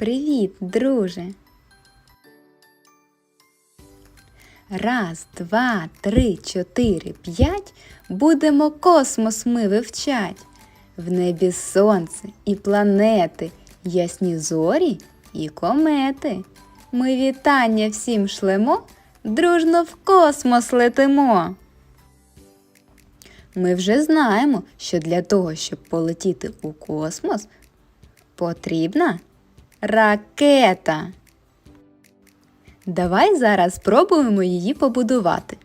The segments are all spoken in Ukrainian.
Привіт, друже. Раз, два, три, чотири, п'ять. Будемо космос ми вивчать. В небі сонце і планети, ясні зорі і комети. Ми вітання всім шлемо, дружно в космос летимо. Ми вже знаємо, що для того, щоб полетіти у космос, потрібна ракета. Давай зараз спробуємо її побудувати.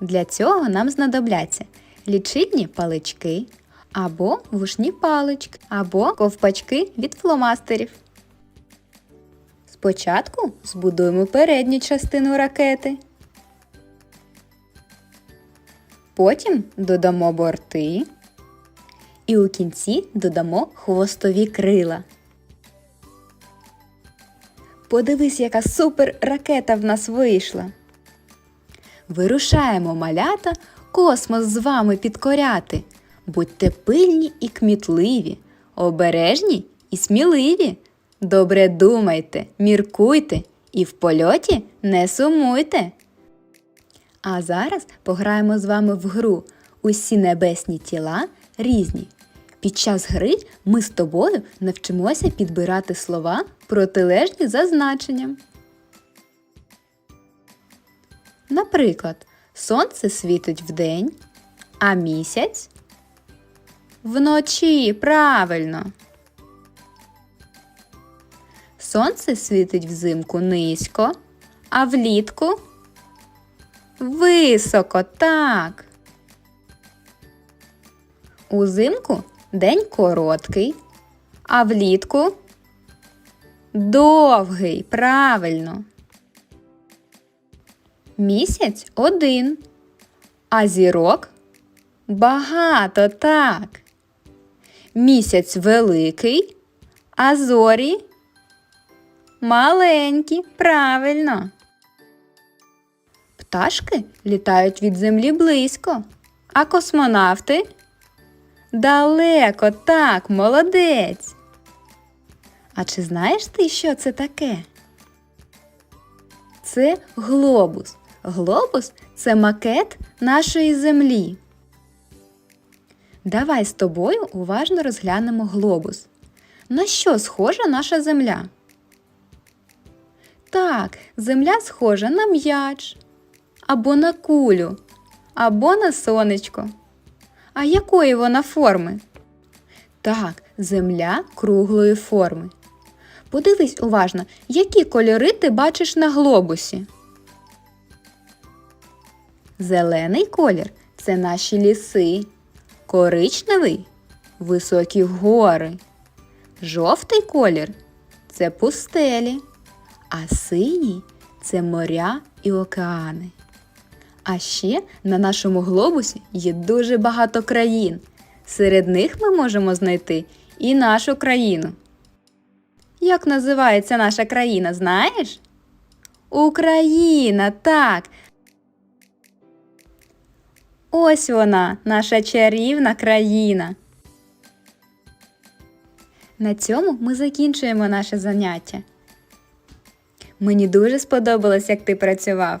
Для цього нам знадобляться лічильні палички, або вушні палички, або ковпачки від фломастерів. Спочатку збудуємо передню частину ракети. Потім додамо борти. І у кінці додамо хвостові крила. Подивись, яка супер ракета в нас вийшла. Вирушаємо малята космос з вами підкоряти. Будьте пильні і кмітливі, обережні і сміливі. Добре думайте, міркуйте і в польоті не сумуйте. А зараз пограємо з вами в гру Усі небесні тіла різні. Під час гри ми з тобою навчимося підбирати слова протилежні за значенням. Наприклад, сонце світить вдень, а місяць вночі правильно. Сонце світить взимку низько, а влітку високо, так. Узимку день короткий, а влітку довгий, правильно. Місяць один, а зірок багато так. Місяць великий, а зорі маленькі, правильно. Пташки літають від землі близько, а космонавти далеко, так, молодець. А чи знаєш ти, що це таке? Це глобус. Глобус це макет нашої землі. Давай з тобою уважно розглянемо глобус. На що схожа наша земля? Так, земля схожа на м'яч, або на кулю, або на сонечко. А якої вона форми? Так, земля круглої форми. Подивись уважно, які кольори ти бачиш на глобусі. Зелений колір це наші ліси. Коричневий високі гори. Жовтий колір це пустелі, а синій це моря і океани. А ще на нашому глобусі є дуже багато країн. Серед них ми можемо знайти і нашу країну. Як називається наша країна, знаєш? Україна, так. Ось вона, наша чарівна країна. На цьому ми закінчуємо наше заняття. Мені дуже сподобалось, як ти працював.